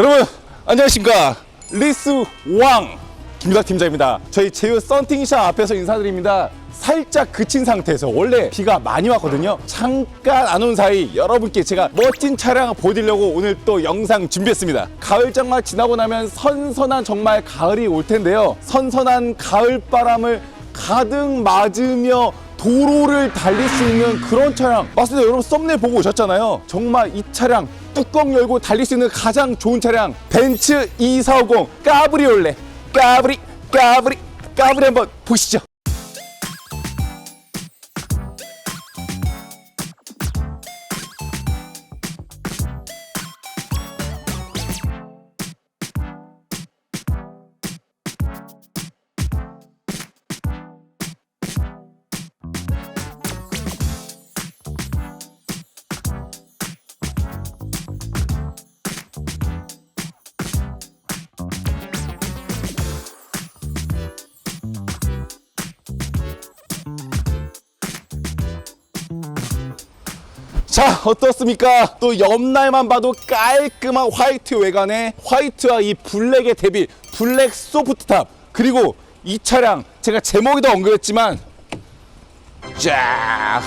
여러분 안녕하십니까. 리스 왕. 김유락 팀장입니다. 저희 제휴 썬팅샵 앞에서 인사드립니다. 살짝 그친 상태에서 원래 비가 많이 왔거든요. 잠깐 안 온 사이 여러분께 제가 멋진 차량을 보여드리려고 오늘 또 영상 준비했습니다. 가을 장마 지나고 나면 선선한 정말 가을이 올 텐데요. 선선한 가을 바람을 가득 맞으며 도로를 달릴 수 있는 그런 차량. 맞습니다. 여러분 썸네일 보고 오셨잖아요. 정말 이 차량 뚜껑 열고 달릴 수 있는 가장 좋은 차량 벤츠 2450 까브리올레. 까브리 까브리 까브리 한번 보시죠 자 어떻습니까? 또 옆날만 봐도 깔끔한 화이트 외관에 화이트와 이 블랙의 대비 블랙 소프트탑 그리고 이 차량 제가 제목에도 언급했지만 쫙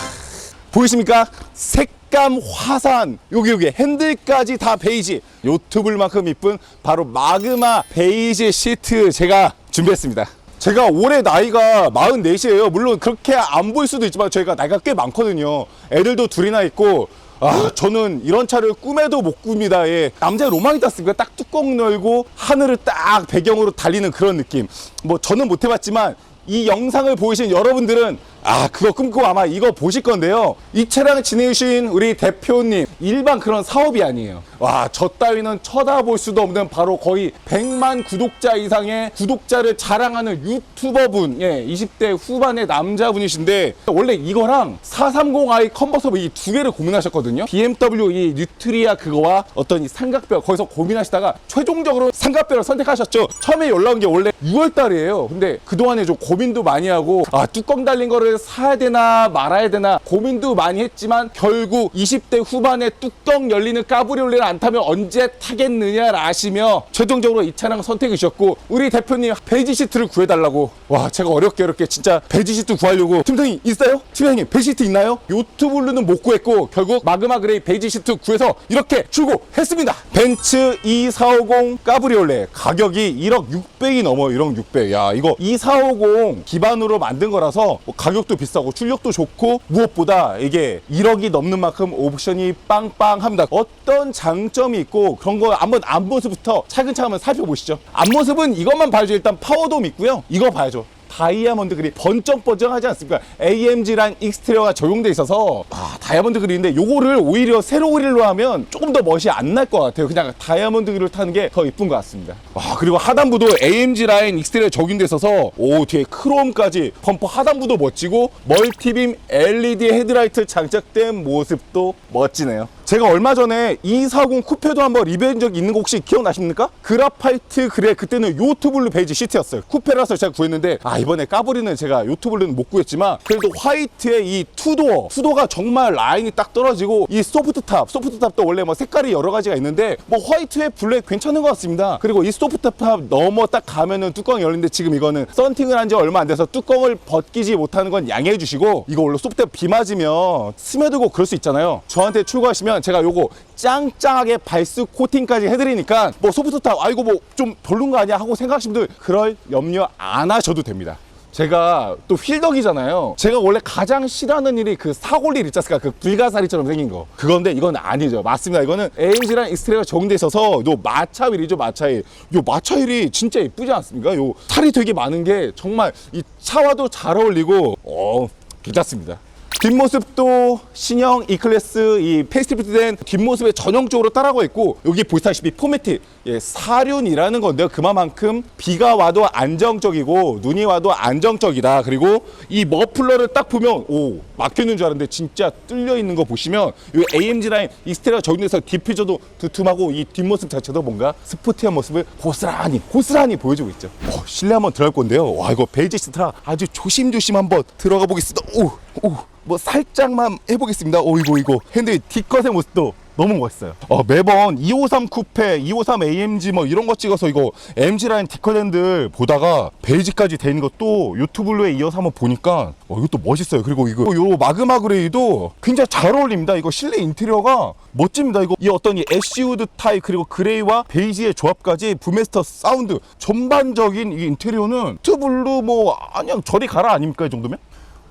보이십니까? 색감 화사한 여기 여기 핸들까지 다 베이지. 요트블만큼 이쁜 바로 마그마 베이지 시트 제가 준비했습니다 제가 올해 나이가 44이에요. 물론 그렇게 안 보일 수도 있지만 저희가 나이가 꽤 많거든요. 애들도 둘이나 있고 아, 저는 이런 차를 꿈에도 못 꿉니다. 예. 남자 로망이 땄습니까? 딱 뚜껑 열고 하늘을 딱 배경으로 달리는 그런 느낌. 뭐 저는 못 해봤지만 이 영상을 보이신 여러분들은 아 그거 꿈꾸고 아마 이거 보실 건데요. 이 차량 진행해주신 우리 대표님 일반 그런 사업이 아니에요. 와 저 따위는 쳐다볼 수도 없는 바로 거의 100만 구독자 이상의 구독자를 자랑하는 유튜버분 예 20대 후반의 남자분이신데 원래 이거랑 430i 컨버서블 이 두 개를 고민하셨거든요. BMW 이 뉴트리아 그거와 어떤 이 삼각별 거기서 고민하시다가 최종적으로 삼각별을 선택하셨죠. 처음에 연락 온 게 원래 6월 달이에요. 근데 그동안에 좀 고민도 많이 하고 아 뚜껑 달린 거를 사야 되나 말아야 되나 고민도 많이 했지만 결국 20대 후반에 뚜껑 열리는 까브리올레를 안 타면 언제 타겠느냐를 아시며 최종적으로 이 차량 선택해 주셨고 우리 대표님 베이지 시트를 구해달라고. 와 제가 어렵게 어렵게 진짜 베이지 시트 구하려고. 팀장님 있어요? 팀장님 베이지 시트 있나요? 요트블루는 못 구했고 결국 마그마 그레이 베이지 시트 구해서 이렇게 출고했습니다. 벤츠 2450 까브리올레 가격이 1억 600이 넘어요. 1억 600야 이거 2450 기반으로 만든 거라서 뭐 가격도 비싸고 출력도 좋고 무엇보다 이게 1억이 넘는 만큼 옵션이 빵빵합니다. 어떤 장점이 있고 그런 거 한번 앞모습부터 차근차근 살펴보시죠. 앞모습은 이것만 봐야죠. 일단 파워돔 있고요. 이거 봐야죠 다이아몬드 그릴 번쩍번쩍하지 않습니까? AMG란 익스테리어가 적용돼 있어서 아, 다이아몬드 그릴인데 요거를 오히려 세로 그릴로 하면 조금 더 멋이 안 날 것 같아요. 그냥 다이아몬드 그릴을 타는 게 더 이쁜 것 같습니다. 와 그리고 하단부도 AMG 라인 익스테리어 적용돼 있어서 오 뒤에 크롬까지 펌프 하단부도 멋지고 멀티빔 LED 헤드라이트 장착된 모습도 멋지네요. 제가 얼마 전에 240 쿠페도 한번 리뷰한 적 있는 거 혹시 기억나십니까? 그라파이트 그래 그때는 요트블루 베이지 시트였어요. 쿠페라서 제가 구했는데 아 이번에 까브리는 제가 요트블루는 못 구했지만 그래도 화이트의 이 투도어 투도가 정말 라인이 딱 떨어지고 이 소프트탑 소프트탑도 원래 뭐 색깔이 여러 가지가 있는데 뭐 화이트에 블랙 괜찮은 것 같습니다. 그리고 이 소프트탑 넘어 딱 가면은 뚜껑이 열리는데 지금 이거는 썬팅을 한 지 얼마 안 돼서 뚜껑을 벗기지 못하는 건 양해해 주시고 이거 원래 소프트탑 비 맞으면 스며들고 그럴 수 있잖아요. 저한테 출고하시면 제가 요거 짱짱하게 발수 코팅까지 해드리니까 뭐 소프트탑 아이고 뭐 좀 별론 거 아니야 하고 생각하시는 분들 그럴 염려 안 하셔도 됩니다. 제가 또 휠덕이잖아요. 제가 원래 가장 싫어하는 일이 그 사골일 있지 않습니까? 그 불가사리처럼 생긴 거. 그건데 이건 아니죠. 맞습니다. 이거는 AMG랑 익스트레가 적용돼 있어서 요 마차 휠이죠. 마차 휠. 요 마차 휠이 진짜 이쁘지 않습니까? 요 살이 되게 많은 게 정말 이 차와도 잘 어울리고 어 괜찮습니다. 뒷모습도 신형 E클래스 이 페이스리프트된 뒷모습에 전형적으로 따라가고 있고 여기 보시다시피 포매틱 예, 사륜이라는 건데요. 그만큼 비가 와도 안정적이고 눈이 와도 안정적이다. 그리고 이 머플러를 딱 보면 오 막혀있는 줄 알았는데 진짜 뚫려 있는 거 보시면 이 AMG 라인 익스테리어 적용돼서 디퓨저도 두툼하고 이 뒷모습 자체도 뭔가 스포티한 모습을 고스란히 고스란히 보여주고 있죠. 어, 실내 한번 들어갈 건데요. 와 이거 베이지 시트라 아주 조심조심 한번 들어가 보겠습니다. 오 오. 뭐 살짝만 해보겠습니다. 오 이거 이거 핸들 뒷컷의 모습도 너무 멋있어요. 어, 매번 253 쿠페, 253 AMG 뭐 이런 거 찍어서 이거 MG 라인 디커랜들 보다가 베이지까지 돼 있는 것도 유튜브로에 이어서 한번 보니까 어, 이것도 멋있어요. 그리고 이거 요 마그마 그레이도 굉장히 잘 어울립니다. 이거 실내 인테리어가 멋집니다. 이거 이 어떤 이 애쉬우드 타입 그리고 그레이와 베이지의 조합까지 부메스터 사운드 전반적인 이 인테리어는 트블루 뭐 그냥 저리 가라 아닙니까 이 정도면?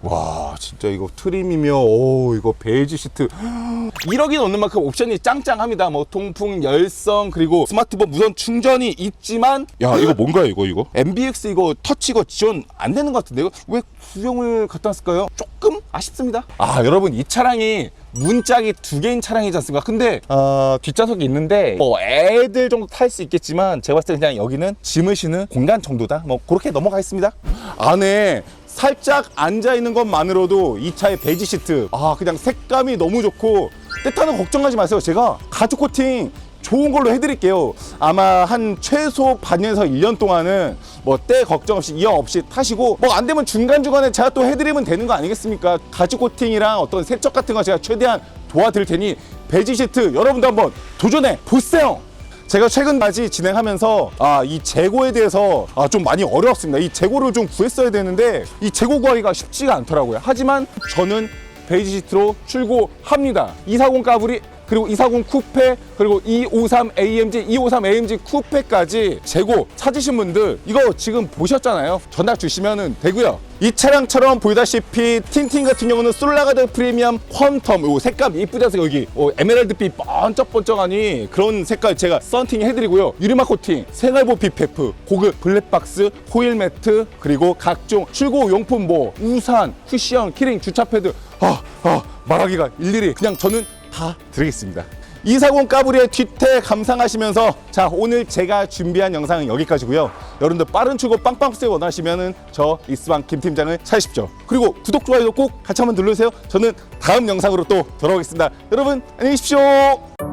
와 진짜 이거 트림이며 오 이거 베이지 시트. 1억이 넘는 만큼 옵션이 짱짱합니다. 뭐 통풍 열선 그리고 스마트폰 무선 충전이 있지만. 야 이거 뭔가요 이거 이거? MBX 이거 터치 이거 지원 안 되는 것 같은데 이거 왜 구형을 갖다 놨을까요? 조금 아쉽습니다. 아 여러분 이 차량이 문짝이 두 개인 차량이지 않습니까? 근데 어, 뒷좌석이 있는데 뭐 애들 정도 탈 수 있겠지만 제가 봤을 때 그냥 여기는 짐을 쉬는 공간 정도다? 뭐 그렇게 넘어가겠습니다. 안에 살짝 앉아 있는 것만으로도 이 차의 베이지 시트 아 그냥 색감이 너무 좋고 때타는 걱정하지 마세요. 제가 가죽 코팅 좋은 걸로 해드릴게요. 아마 한 최소 반년에서 1년 동안은 뭐 때 걱정 없이 이형 없이 타시고 뭐 안 되면 중간중간에 제가 또 해드리면 되는 거 아니겠습니까? 가죽 코팅이랑 어떤 세척 같은 거 제가 최대한 도와드릴 테니 베이지 시트 여러분도 한번 도전해 보세요 제가 최근까지 진행하면서 아, 이 재고에 대해서 아, 좀 많이 어려웠습니다. 이 재고를 좀 구했어야 되는데 이 재고 구하기가 쉽지가 않더라고요. 하지만 저는 베이지 시트로 출고합니다. 240 까불이 그리고 240 쿠페 그리고 253 AMG 253 AMG 쿠페까지 재고 찾으신 분들 이거 지금 보셨잖아요. 전화 주시면 되고요. 이 차량처럼 보이다시피 틴팅 같은 경우는 솔라가드 프리미엄 퀀텀 요 색감 이쁘지 않습니까 여기 어, 에메랄드빛 번쩍번쩍하니 그런 색깔 제가 썬팅 해드리고요. 유리막 코팅 생활보 PPF 고급 블랙박스 호일 매트 그리고 각종 출고 용품 뭐 우산 쿠션 키링 주차 패드. 아, 아 말하기가 일일이 그냥 저는 다 드리겠습니다. 240 까불이의 뒤태 감상하시면서 자 오늘 제가 준비한 영상은 여기까지고요. 여러분들 빠른 출고 빵빵스 원하시면은 저 이스방 김 팀장을 찾으십시오. 그리고 구독 좋아요 꼭 같이 한번 눌러주세요. 저는 다음 영상으로 또 돌아오겠습니다. 여러분 안녕히 계십시오.